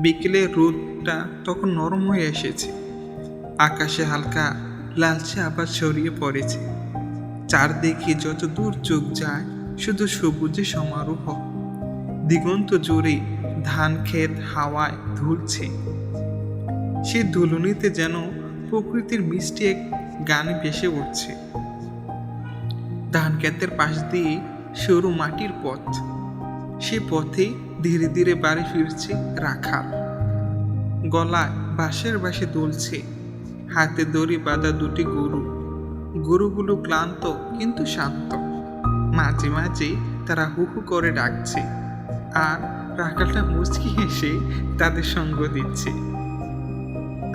বিকেলের রোদটা তখন নরম হয়ে এসেছে। আকাশে হালকা লালচে আবার ছড়িয়ে পড়েছে। চারদিকে যত দূর চোখ যায়, শুধু সবুজে সমারোহ। দিগন্ত জোরে ধান ক্ষেত হাওয়ায় ধুলছে। সে ধুলুনিতে যেন প্রকৃতির মিষ্টি এক গানে ভেসে উঠছে। ধান ক্ষেতের পাশ দিয়ে সরু মাটির পথ। সে পথে ধীরে ধীরে বাড়ি ফিরছে রাখাল। গলায় বাঁশের বাঁশে দুলছে, হাতে দড়ি বাঁধা দুটি গরু। গরুগুলো ক্লান্ত কিন্তু শান্ত। মাঝে মাঝে তারা হু হু করে ডাকছে আর রাখালটা মুচকি হেসে তাদের সঙ্গ দিচ্ছে।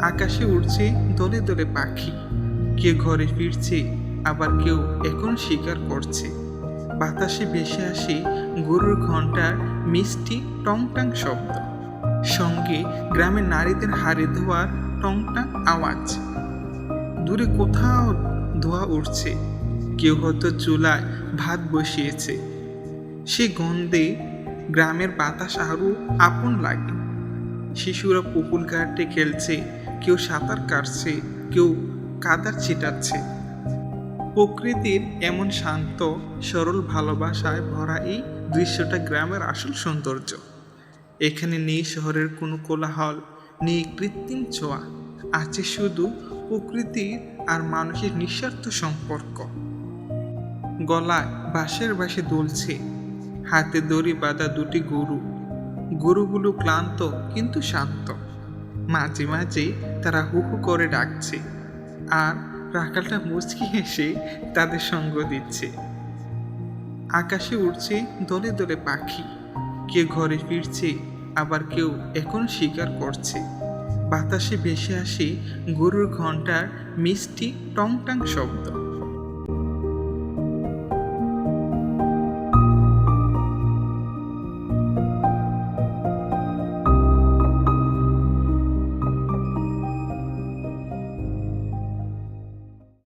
আকাশে উড়ছে দলে দলে পাখি। কেউ ঘরে ফিরছে, আবার কেউ এখন শিকার করছে। বাতাসে ভেসে আসে গরুর ঘণ্টার মিষ্টি টংটাং শব্দ। সঙ্গে গ্রামের নারীদের হাড়ে ধোয়ার টংটাং আওয়াজ। দূরে কোথাও ধোয়া উঠছে। কেউ হয়তো চুলায় ভাত বসিয়েছে। সে গন্ধে গ্রামের বাতাস আরও আপন লাগে। শিশুরা পুকুর ঘাটে খেলছে, কেউ সাঁতার কাটছে, কেউ কাদার ছিটাচ্ছে। প্রকৃতির এমন শান্ত, সরল ভালোবাসায় ভরা এই দৃশ্যটা গ্রামের আসল সৌন্দর্য। এখানে নেই শহরের কোনো কোলাহল, নেই কৃত্রিম ছোঁয়া, আছে শুধু প্রকৃতির আর মানুষের নিঃস্বার্থ সম্পর্ক। গলায় বাঁশের বাঁশে দুলছে, হাতে দড়ি বাঁধা দুটি গরু। গরুগুলো ক্লান্ত কিন্তু শান্ত। মাঝে মাঝে তারা হু হু করে ডাকছে আর রাখালটা মুচকি হেসে তাদের সঙ্গ দিচ্ছে। আকাশে উঠছে দলে দলে পাখি। কেউ ঘরে ফিরছে, আবার কেউ এখন শিকার করছে। বাতাসে ভেসে আসে গরুর ঘণ্টার মিষ্টি টং টং শব্দ।